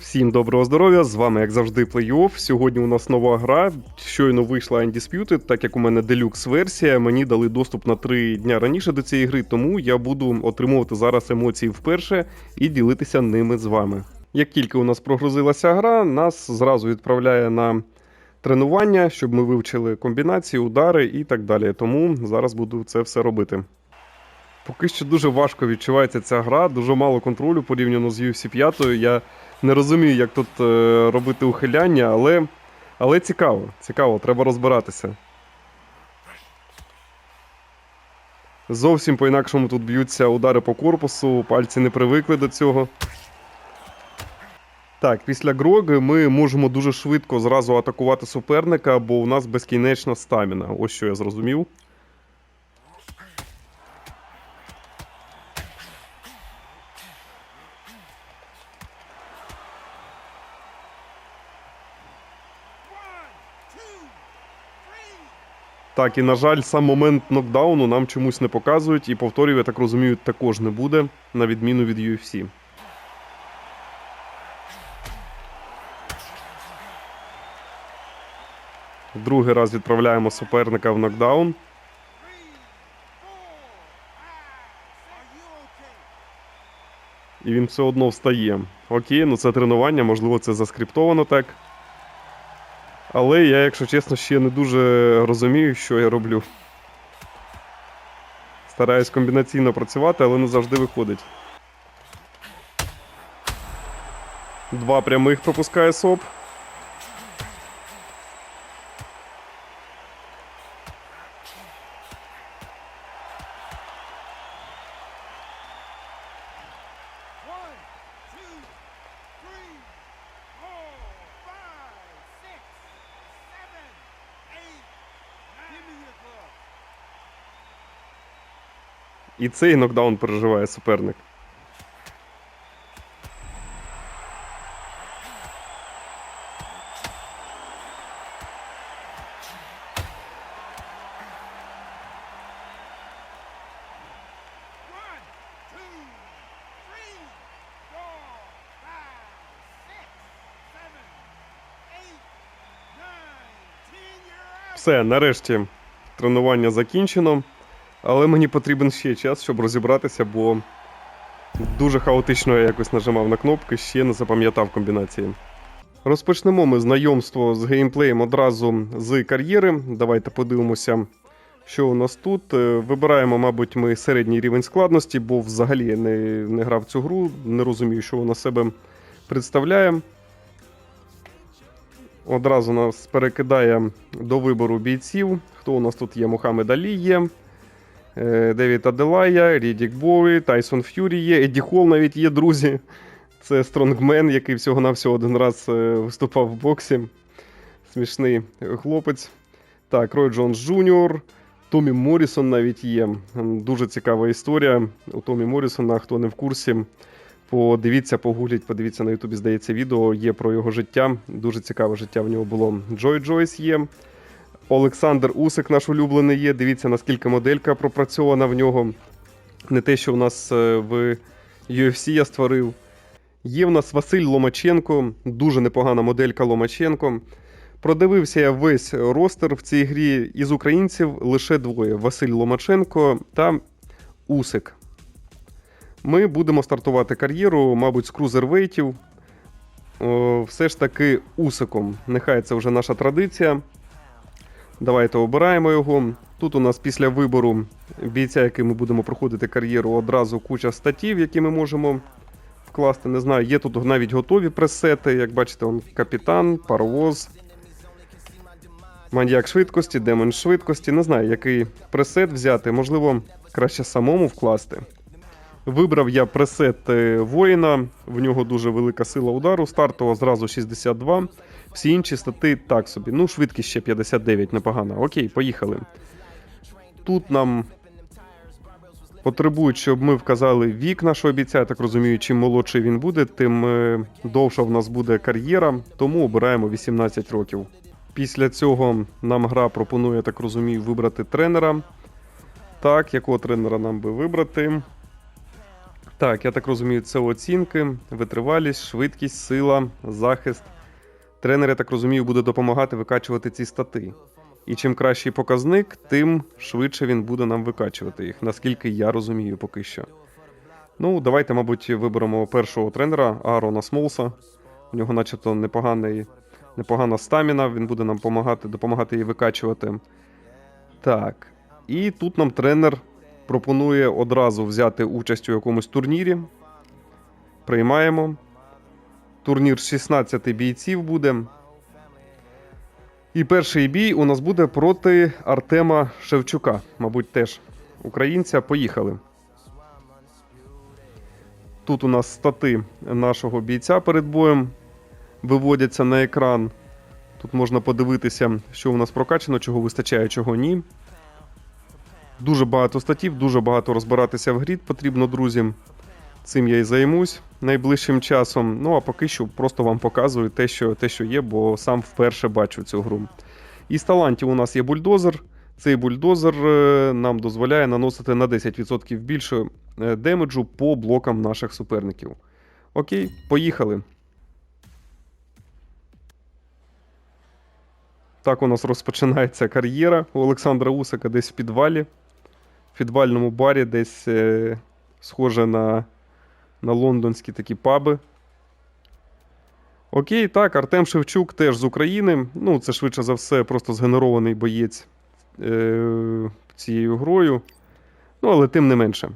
Всім доброго здоров'я! З вами, як завжди, плей-офф. Сьогодні у нас нова гра. Щойно вийшла Undisputed, так як у мене делюкс версія. Мені дали доступ на три дня раніше до цієї гри, тому я буду отримувати зараз емоції вперше і ділитися ними з вами. Як тільки у нас прогрузилася гра, нас зразу відправляє на тренування, щоб ми вивчили комбінації, удари і так далі. Тому зараз буду це все робити. Поки що дуже важко відчувається ця гра, дуже мало контролю порівняно з UFC 5. Я не розумію, як тут е, робити ухиляння, але, але цікаво, цікаво, треба розбиратися. Зовсім по-інакшому тут б'ються удари по корпусу, пальці не привикли до цього. Так, після Гроги ми можемо дуже швидко зразу атакувати суперника, бо у нас безкінечна стаміна. Ось що я зрозумів. Так, і на жаль, сам момент нокдауну нам чомусь не показують, і повторів, я так розумію, також не буде, на відміну від UFC. Другий раз відправляємо суперника в нокдаун. І він все одно встає. Окей, ну це тренування, можливо, це заскриптовано так. Але я, якщо чесно, ще не дуже розумію, що я роблю. Стараюсь комбінаційно працювати, але не завжди виходить. Два прямих пропускає СОП. І цей нокдаун переживає суперник. Все, нарешті тренування закінчено. Але мені потрібен ще час, щоб розібратися, бо дуже хаотично я якось нажимав на кнопки, ще не запам'ятав комбінації. Розпочнемо ми знайомство з геймплеєм одразу з кар'єри. Давайте подивимося, що у нас тут. Е, Вибираємо, мабуть, ми середній рівень складності, бо взагалі не, не грав цю гру, не розумію, що вона себе представляє. Одразу нас перекидає до вибору бійців. Хто у нас тут є? Мухаммед Алі є, Девід Аделая, Рідік Бові, Тайсон Ф'юрі є, Едді Холл навіть є, друзі. Це стронгмен, який всього-навсього один раз е, виступав в боксі. Смішний хлопець. Так, Рой Джонс Джуніор, Томі Моррісон навіть є. Дуже цікава історія. У Томі Моррісона, хто не в курсі, Подивіться, погугліть, подивіться на Ютубі, здається, відео є про його життя. Дуже цікаве життя в нього було. Джой Джойс є. Олександр Усик, наш улюблений є. Дивіться, наскільки моделька пропрацьована в нього. Не те, що в нас е, в UFC я створив. Є в нас Василь Ломаченко, дуже непогана моделька Ломаченко. Продивився я весь ростер в цій грі із українців лише двоє: Василь Ломаченко та Усик. Ми будемо стартувати кар'єру, мабуть, з крузервейтів. Все ж таки усиком. Нехай це вже наша традиція. Давайте обираємо його. Тут у нас після вибору бійця, який ми будемо проходити кар'єру, одразу куча статів, які ми можемо вкласти. Не знаю, є тут навіть готові пресети. Як бачите, он капітан, паровоз, маньяк швидкості, демон швидкості. Не знаю, який пресет взяти. Можливо, краще самому вкласти. Вибрав я пресет е, воїна, в нього дуже велика сила удару, стартова зразу 62. Всі інші стати так собі. Ну, швидкість ще 59, непогано. Окей, поїхали. Тут нам потребують, щоб ми вказали вік нашого бійця. Я так розумію, чим молодший він буде, тим е, довша в нас буде кар'єра, тому обираємо 18 років. Після цього нам гра пропонує, я так розумію, вибрати тренера. Так, якого тренера нам би вибрати? Так, я так розумію, це оцінки, витривалість, швидкість, сила, захист. Тренер, я так розумію, буде допомагати викачувати ці стати. І чим кращий показник, тим швидше він буде нам викачувати їх, наскільки я розумію поки що. Ну, давайте, мабуть, виберемо першого тренера Аарона Смолса. У нього, начебто, непоганий, непогана стаміна, він буде нам допомагати, допомагати її викачувати. Так. І тут нам тренер пропонує одразу взяти участь у якомусь турнірі. Приймаємо. Турнір з 16 бійців буде. І перший бій у нас буде проти Артема Шевчука, мабуть, теж українця. Поїхали. Тут у нас стати нашого бійця перед боєм виводяться на екран. Тут можна подивитися, що у нас прокачано, чого вистачає, чого ні. Дуже багато статів, дуже багато розбиратися в грі потрібно, друзі. Цим я і займусь найближчим часом. Ну а поки що просто вам показую те, що, те, що є, бо сам вперше бачу цю гру. Із талантів у нас є бульдозер. Цей бульдозер е, нам дозволяє наносити на 10% більше е, демеджу по блокам наших суперників. Окей, поїхали. Так у нас розпочинається кар'єра у Олександра Усика десь в підвалі. Підвальному барі, десь е, схоже на, на лондонські такі паби. Окей, так, Артем Шевчук теж з України. Ну, це швидше за все, просто згенерований боєць е, цією грою. Ну, але тим не менше.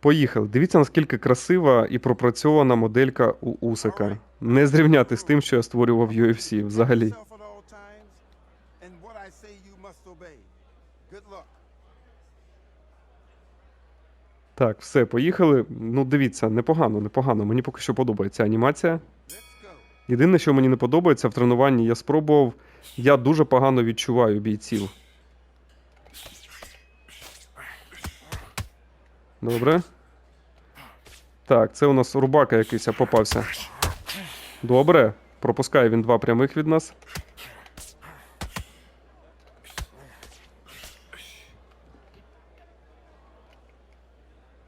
Poїхали. Дивіться, наскільки красива і пропрацьована моделька у Усика. Не зрівняти з тим, що я створював UFC взагалі. Так, все, поїхали. Ну, дивіться, непогано, непогано. Мені поки що подобається анімація. Єдине, що мені не подобається в тренуванні, я спробував. Я дуже погано відчуваю бійців. Добре. Так, це у нас рубака якийсь попався. Добре. Пропускає він два прямих від нас.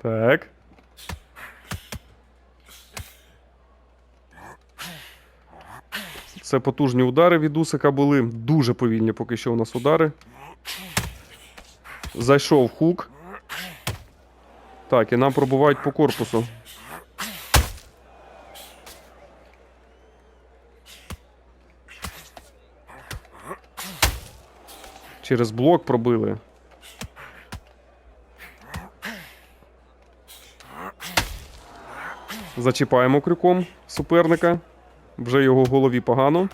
Так. Це потужні удари від Усика були. Дуже повільні поки що у нас удари. Зайшов хук. Так, і нам пробувають по корпусу. Через блок пробили. Зачіпаємо крюком суперника. Вже його голові погано.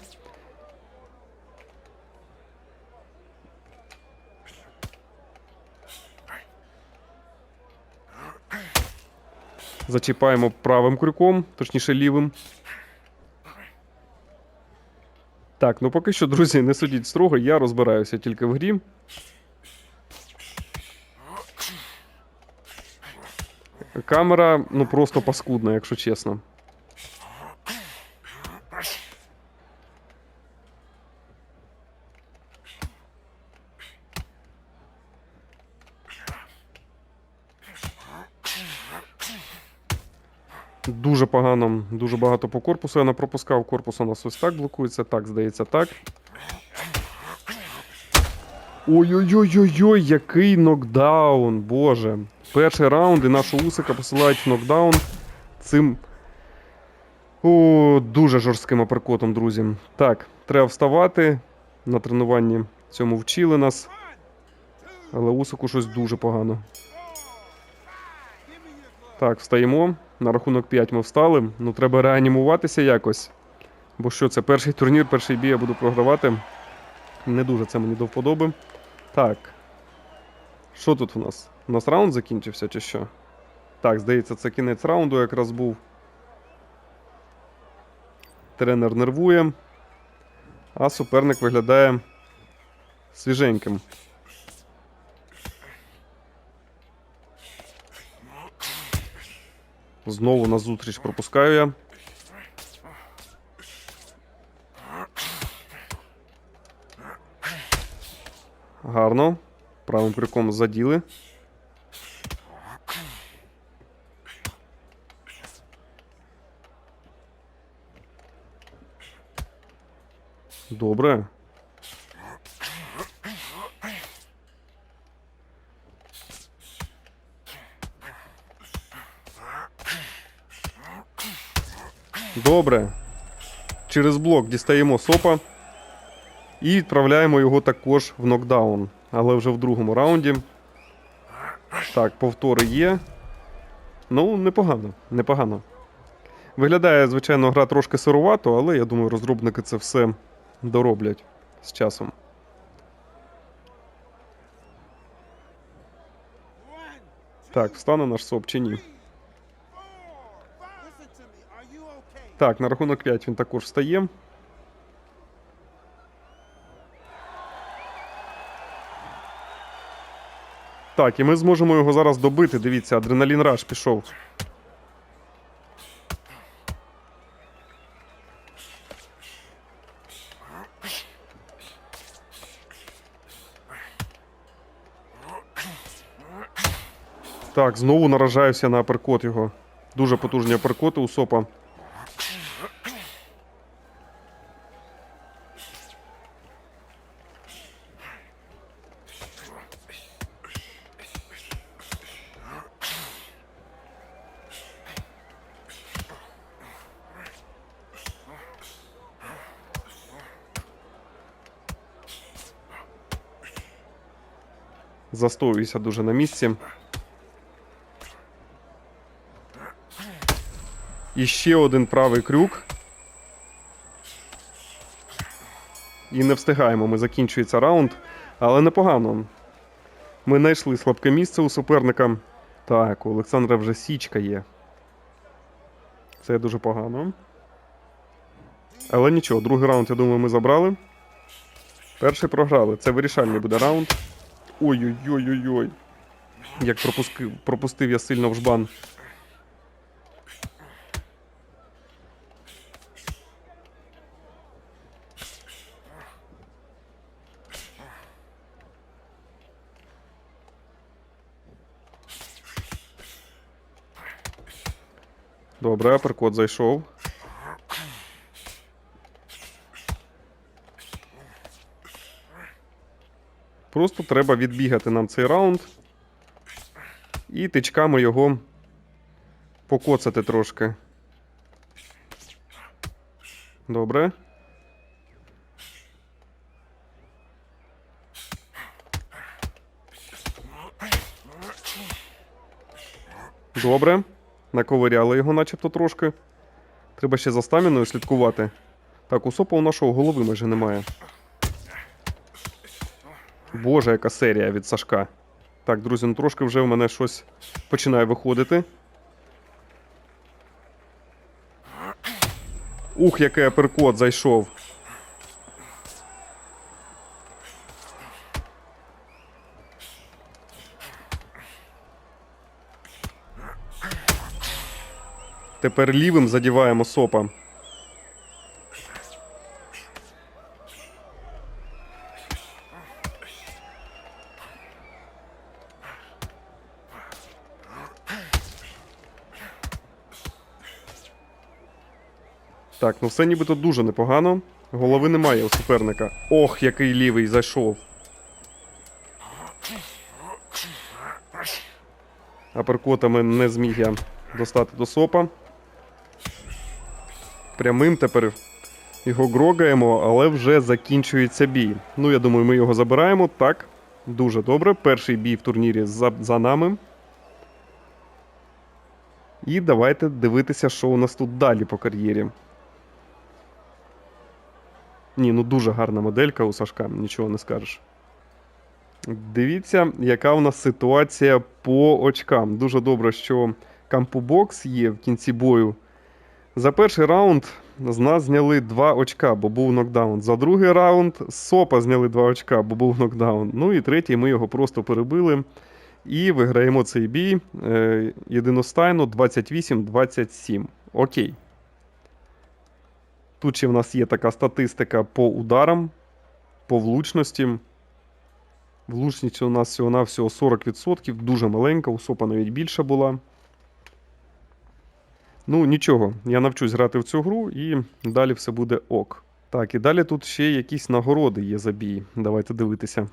Зачіпаємо правим крюком, точніше лівим. Так, ну поки що, друзі, не судіть строго, я розбираюся тільки в грі. Камера, ну просто паскудна, якщо чесно. Дуже погано, дуже багато по корпусу я не пропускав. Корпус у нас ось так блокується. Так, здається, так. Ой-ой-ой-ой-ой, який нокдаун, боже. Перший раунд і нашого усика посилають в нокдаун цим. О, дуже жорстким аперкотом, друзі. Так, треба вставати. На тренуванні цьому вчили нас. Але усику щось дуже погано. Так, встаємо. На рахунок 5 ми встали. Ну, треба реанімуватися якось. Бо що це перший турнір, перший бій я буду програвати. Не дуже це мені до вподоби. Так. Що тут у нас? У нас раунд закінчився чи що? Так, здається, це кінець раунду якраз був. Тренер нервує. А суперник виглядає свіженьким. Знову на зустріч пропускаю я. Гарно. Правим крюком заділи. Добре. Добре. Через блок дістаємо сопа і відправляємо його також в нокдаун. Але вже в другому раунді. Так, повтори є. Ну, непогано, непогано. Виглядає, звичайно, гра трошки сирувато, але я думаю, розробники це все дороблять з часом. Так, встане наш соп чи ні? Так, на рахунок 5 він також встає. Так, і ми зможемо його зараз добити. Дивіться, адреналін раш пішов. Так, знову наражаюся на аперкот його. Дуже потужні аперкоти у сопа. Застоююся дуже на місці. І ще один правий крюк. І не встигаємо. Ми закінчується раунд. Але непогано. Ми знайшли слабке місце у суперника. Так, у Олександра вже січка є. Це дуже погано. Але нічого, другий раунд, я думаю, ми забрали. Перший програли. Це вирішальний буде раунд. Ой-ой-ой-ой-ой. Як пропускив, пропустив я сильно в жбан. Добре, аперкот зайшов. Просто треба відбігати нам цей раунд. І тичками його покоцати трошки. Добре. Добре. Наковиряли його начебто трошки. Треба ще за стаміною слідкувати. Так, у сопа у нашого голови майже немає. Боже, яка серія від Сашка. Так, друзі, ну трошки вже в мене щось починає виходити. Ух, який аперкот зайшов. Тепер лівим задіваємо сопа. Так, ну все нібито дуже непогано. Голови немає у суперника. Ох, який лівий зайшов. Аперкотами не зміг я достати до сопа. Прямим тепер його грогаємо, але вже закінчується бій. Ну, я думаю, ми його забираємо. Так, дуже добре. Перший бій в турнірі за, за нами. І давайте дивитися, що у нас тут далі по кар'єрі. Ні, ну дуже гарна моделька у Сашка, нічого не скажеш. Дивіться, яка у нас ситуація по очкам. Дуже добре, що кампубокс є в кінці бою. За перший раунд з нас зняли 2 очка, бо був нокдаун. За другий раунд з Сопа зняли 2 очка, бо був нокдаун. Ну і третій ми його просто перебили. І виграємо цей бій е, єдиностайно 28-27. Окей. Тут ще в нас є така статистика по ударам, по влучності. Влучність у нас всього-навсього 40%, дуже маленька, у Сопа навіть більша була. Ну, нічого, я навчусь грати в цю гру і далі все буде ок. Так, і далі тут ще якісь нагороди є за бій. Давайте дивитися.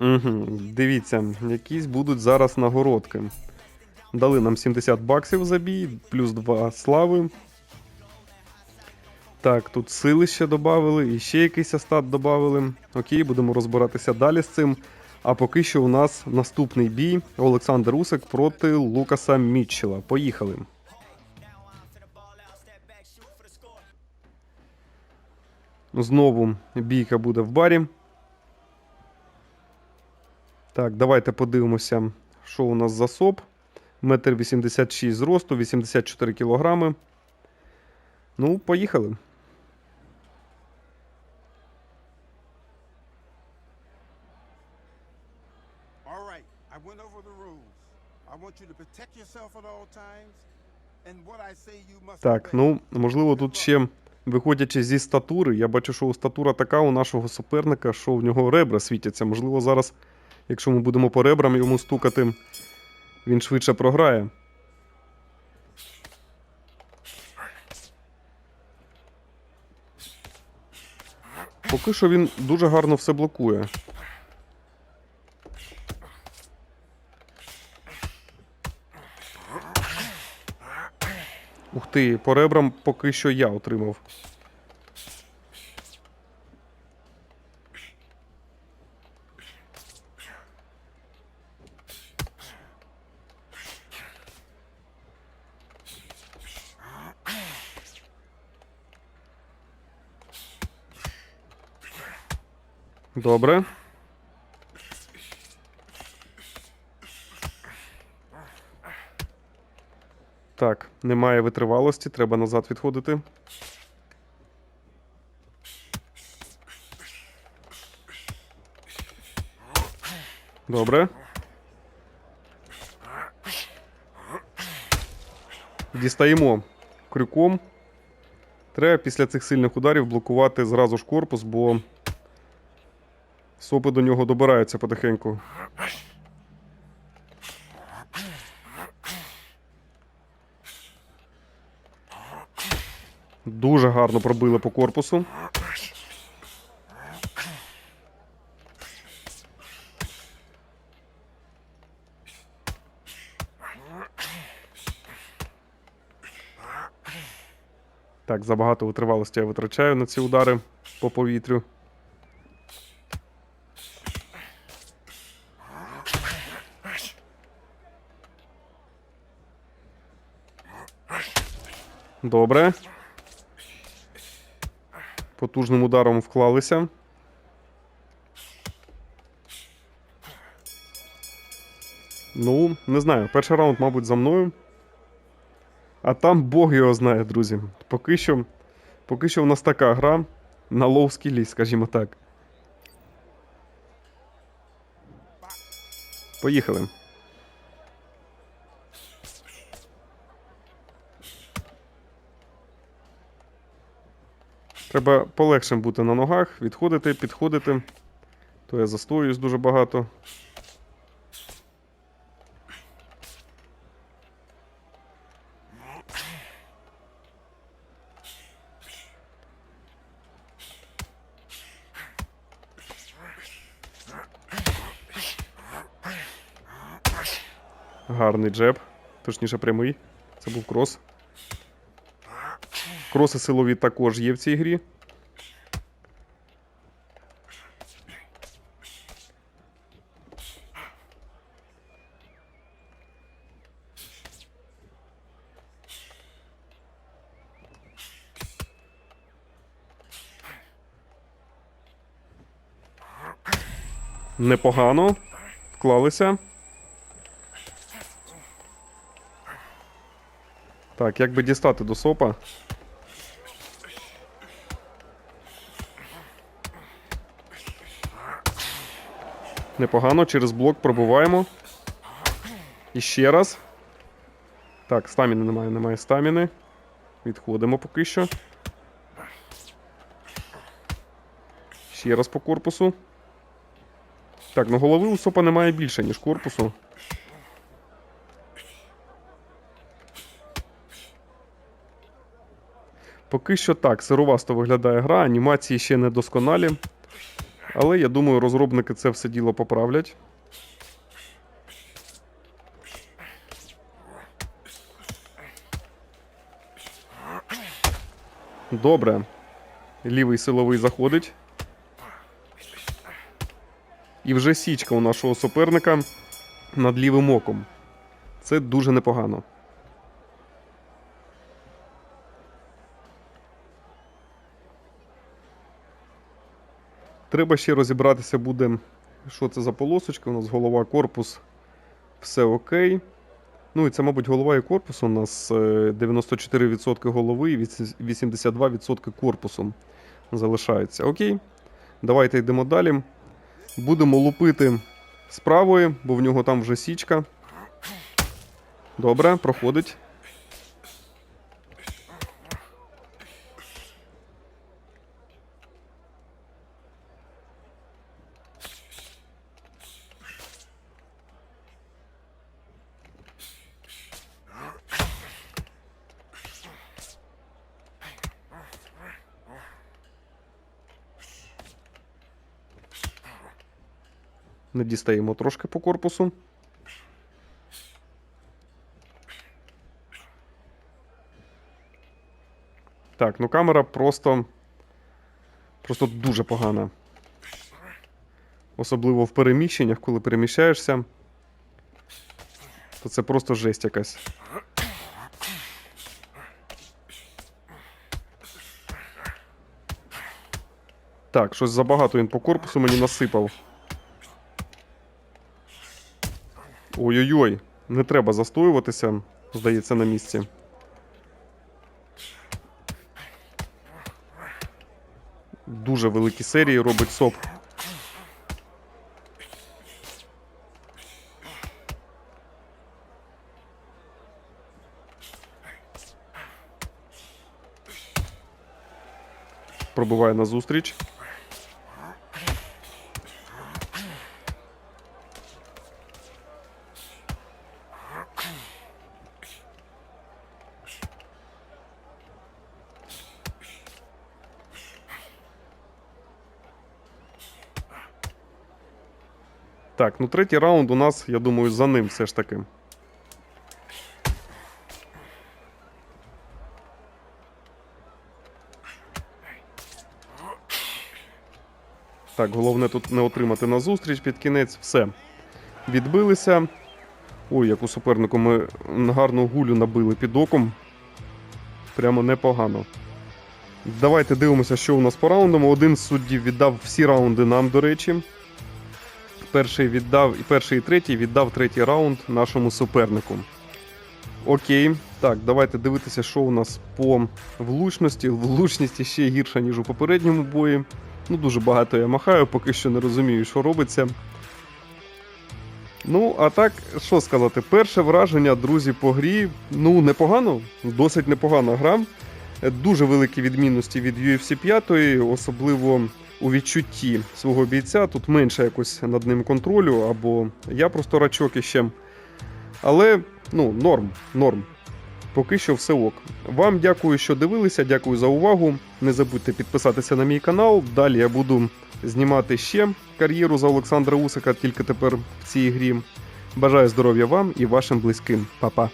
Угу, дивіться, якісь будуть зараз нагородки. Дали нам 70 баксів за бій, плюс 2 слави. Так, тут сили ще додали, і ще якийсь астат додали. Окей, будемо розбиратися далі з цим. А поки що у нас наступний бій Олександр Усик проти Лукаса Мітчела. Поїхали. Знову бійка буде в барі. Так, давайте подивимося, що у нас за СОП. Метр 86 зросту, 84 кілограми. Ну, поїхали. Так, ну, можливо, тут ще, виходячи зі статури, я бачу, що у статура така у нашого суперника, що в нього ребра світяться. Можливо, зараз, якщо ми будемо по ребрам йому стукати, він швидше програє. Поки що він дуже гарно все блокує. Ух ти, по ребрам поки що я отримав. Добре. Так, немає витривалості, треба назад відходити. Добре. Дістаємо крюком. Треба після цих сильних ударів блокувати зразу ж корпус, бо сопи до нього добираються потихеньку. Дуже гарно пробили по корпусу. Так, забагато витривалості я витрачаю на ці удари по повітрю. Добре. Потужним ударом вклалися. Ну, не знаю. Перший раунд, мабуть, за мною. А там Бог його знає, друзі. Поки що, поки що в нас така гра на лоу скілі, скажімо так. Поїхали. Треба полегшим бути на ногах, відходити, підходити. То я застоююсь дуже багато. Гарний джеб, точніше прямий. Це був крос. Кроси силові також є в цій грі. Непогано. Вклалися. Так, як би дістати до сопа? Непогано, через блок пробуваємо. І ще раз. Так, стаміни немає, немає стаміни. Відходимо поки що. Ще раз по корпусу. Так, ну голови у сопа немає більше, ніж корпусу. Поки що так, сировасто виглядає гра, анімації ще не досконалі. Але я думаю, розробники це все діло поправлять. Добре. Лівий силовий заходить. І вже січка у нашого суперника над лівим оком. Це дуже непогано. Треба ще розібратися буде, що це за полосочка. У нас голова, корпус, все окей. Ну і це, мабуть, голова і корпус. У нас е, 94% голови і 82% корпусу залишається. Окей. Давайте йдемо далі. Будемо лупити з правої, бо в нього там вже січка. Добре, проходить. Не дістаємо трошки по корпусу. Так, ну камера просто. Просто дуже погана. Особливо в переміщеннях, коли переміщаєшся. То це просто жесть якась. Так, щось забагато він по корпусу мені насипав. Ой-ой-ой, не треба застоюватися, здається, на місці. Дуже великі серії робить СОП. Пробиває на Так, ну третій раунд у нас, я думаю, за ним все ж таки. Так, головне тут не отримати на зустріч під кінець. Все. Відбилися. Ой, як у супернику ми гарну гулю набили під оком. Прямо непогано. Давайте дивимося, що у нас по раундам. Один з суддів віддав всі раунди нам, до речі. Перший віддав і перший і третій віддав третій раунд нашому супернику. Окей. Так, давайте дивитися, що у нас по влучності. Влучність ще гірша, ніж у попередньому бої. Ну, дуже багато я махаю, поки що не розумію, що робиться. Ну, а так, що сказати, перше враження, друзі, по грі. Ну, непогано, досить непогана гра. Дуже великі відмінності від UFC 5, особливо у відчутті свого бійця. Тут менше якось над ним контролю, або я просто рачок іще. Але, ну, норм, норм. Поки що все ок. Вам дякую, що дивилися, дякую за увагу. Не забудьте підписатися на мій канал. Далі я буду знімати ще кар'єру за Олександра Усика, тільки тепер в цій грі. Бажаю здоров'я вам і вашим близьким. Па-па.